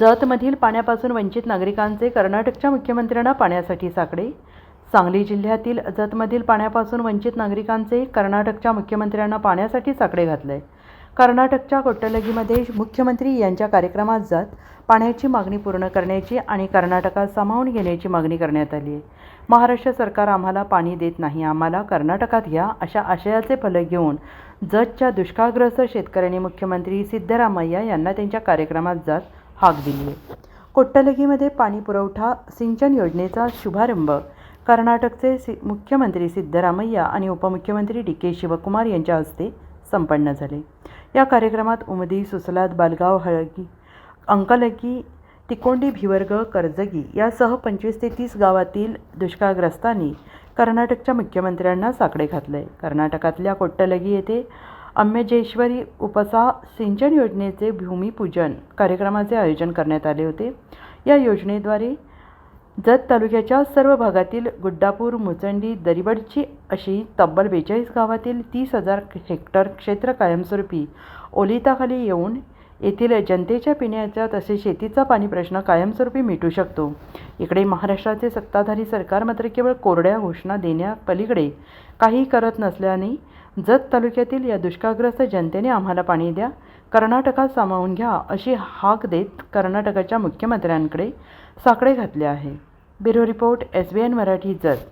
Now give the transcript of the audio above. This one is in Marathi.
जतमधील पाण्यापासून वंचित नागरिकांचे कर्नाटकच्या मुख्यमंत्र्यांना पाण्यासाठी साकडे. सांगली जिल्ह्यातील जतमधील पाण्यापासून वंचित नागरिकांचे कर्नाटकच्या मुख्यमंत्र्यांना पाण्यासाठी साकडे घातले. कर्नाटकच्या कोट्टलगीमध्ये मुख्यमंत्री यांच्या कार्यक्रमात जात पाण्याची मागणी पूर्ण करण्याची आणि कर्नाटकात सामावून घेण्याची मागणी करण्यात आली आहे महाराष्ट्र सरकार आम्हाला पाणी देत नाही आम्हाला कर्नाटकात घ्या अशा आशयाचे फलक घेऊन जतच्या दुष्काळग्रस्त शेतकऱ्यांनी मुख्यमंत्री सिद्धरामय्या यांना त्यांच्या कार्यक्रमात जात हाक दिली आहे कोट्टलगीमध्ये पाणी पुरवठा सिंचन योजनेचा शुभारंभ कर्नाटकचे सि मुख्यमंत्री सिद्धरामय्या आणि उपमुख्यमंत्री डी के शिवकुमार यांच्या हस्ते संपन्न झाले. या कार्यक्रमात उमदी सुसलाद बालगाव हळगी अंकलगी तिकोंडी भिवर्ग कर्जगी यासह पंचवीस ते तीस गावातील दुष्काळग्रस्तांनी कर्नाटकच्या मुख्यमंत्र्यांना साकडे घातले. कर्नाटकातल्या कोट्टलगी येथे अंमेजेश्वरी उपसा सिंचन योजनेचे भूमिपूजन कार्यक्रमाचे आयोजन करण्यात आले होते. या योजनेद्वारे जत तालुक्याच्या सर्व भागातील गुड्डापूर मुचंडी दरिबडची अशी तब्बल बेचाळीस गावातील तीस हजार हेक्टर क्षेत्र कायमस्वरूपी ओलिताखाली येऊन येथील जनतेच्या पिण्याचा तसेच शेतीचा पाणी प्रश्न कायमस्वरूपी मिटू शकतो. इकडे महाराष्ट्राचे सत्ताधारी सरकार मात्र केवळ कोरड्या घोषणा देण्यापलीकडे काही करत नसल्याने जत तालुक्यातील या दुष्काळग्रस्त जनतेने आम्हाला पाणी द्या कर्नाटकात सामावून घ्या अशी हाक देत कर्नाटकाच्या मुख्यमंत्र्यांकडे साकडे घातले आहे. Bureau report S B N Marathi Jath.